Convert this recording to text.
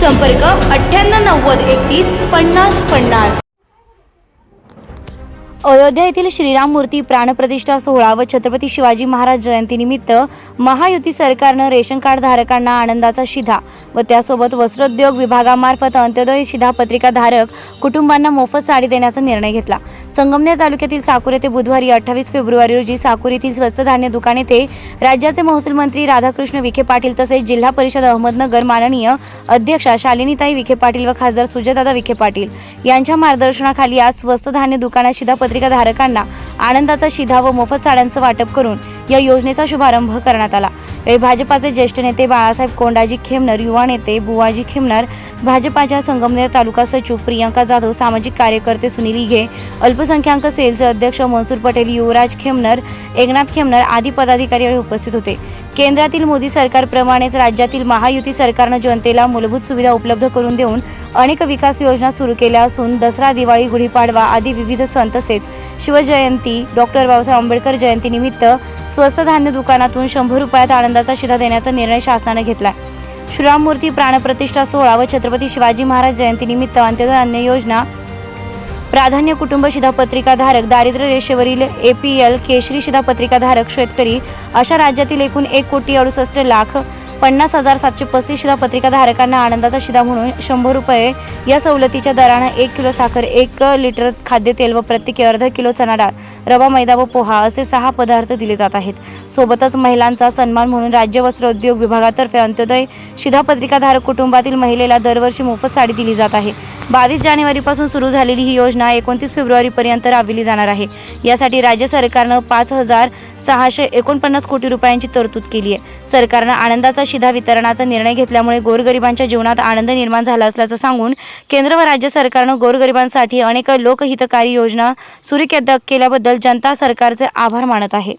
संपर्क अठ्ठ्याण्णव नव्वद एकतीस पन्नास पन्नास. अयोध्या येथील श्रीराम मूर्ती प्राणप्रतिष्ठा सोहळा व छत्रपती शिवाजी महाराज जयंतीनिमित्त महायुती सरकारनं रेशन कार्ड धारकांना आनंदाचा शिधा व त्यासोबत वस्त्रोद्योग विभागामार्फत अंत्योदय शिधा पत्रिका धारक कुटुंबांना मोफत साडी देण्याचा निर्णय घेतला. संगमनेर तालुक्यातील साकूर येथे बुधवारी अठ्ठावीस फेब्रुवारी रोजी साकूर येथील स्वस्त धान्य दुकान येथे राज्याचे महसूल मंत्री राधाकृष्ण विखे पाटील तसेच जिल्हा परिषद अहमदनगर माननीय अध्यक्षा शालिनीताई विखे पाटील व खासदार सुजयदादा विखे पाटील यांच्या मार्गदर्शनाखाली आज स्वस्त धान्य दुकानात शिधापत्रिका धारकांना आनंदाचा शिधा व मोफत साड्यांचं वाटप करून या योजनेचा शुभारंभ करण्यात आला. यावेळी भाजपाचे ज्येष्ठ नेते बाळासाहेब कोंडाजी खेमनर युवा नेते बुवाजी खेमनर भाजपाच्या संगमनेर तालुका सचिव प्रियंका जाधव सामाजिक कार्यकर्ते सुनील इघे अल्पसंख्याक सेलचे अध्यक्ष मनसूर पटेल युवराज खेमनर एकनाथ खेमनर आदी पदाधिकारी यावेळी उपस्थित होते. केंद्रातील मोदी सरकारप्रमाणेच राज्यातील महायुती सरकारनं जनतेला मूलभूत सुविधा उपलब्ध करून देऊन अनेक विकास योजना सुरू केल्या असून दसरा दिवाळी गुढीपाडवा आदी विविध सण तसेच शिवजयंती डॉक्टर बाबासाहेब आंबेडकर जयंतीनिमित्त स्वस्त धान्य दुकानातून शंभर रुपयात आनंदाचा शिधा देण्याचा निर्णय शासनाने घेतला श्रीराम मूर्ती प्राणप्रतिष्ठा सोहळा व छत्रपती शिवाजी महाराज जयंतीनिमित्त अंत्योदय अन्न योजना प्राधान्य कुटुंब शिधापत्रिकाधारक दारिद्र्य रेषेवरील एपीएल केशरी शिधापत्रिकाधारक शेतकरी अशा राज्यातील एकूण एक कोटी अडुसष्ट लाख पन्नास हजार सातशे पस्तीस शिधापत्रिका धारकांना आनंदाचा शिधा म्हणून शंभर रुपये. या सवलतीच्या दरानं एक किलो साखर एक लिटर खाद्यतेल व प्रत्येकी अर्धा किलो चणा डाळ रवा मैदा व पोहा असे सहा पदार्थ दिले जात आहेत. सोबतच महिलांचा सन्मान म्हणून राज्य वस्त्र उद्योग विभागातर्फे अंत्योदय शिधापत्रिकाधारक कुटुंबातील महिलेला दरवर्षी मोफत साडी दिली जात आहे. बावीस जानेवारीपासून सुरू झालेली ही योजना एकोणतीस फेब्रुवारीपर्यंत राबविली जाणार आहे. यासाठी राज्य सरकारनं पाच हजार सहाशे एकोणपन्नास कोटी रुपयांची तरतूद केली आहे. सरकारनं आनंदाचा शिधा वितरणाचा निर्णय घेतल्यामुळे गोरगरिबांच्या जीवनात आनंद निर्माण झाला असल्याचं सांगून केंद्र व राज्य सरकारनं गोरगरिबांसाठी अनेक लोकहितकारी योजना सुरू केल्याबद्दल जनता सरकारचे आभार मानत आहे.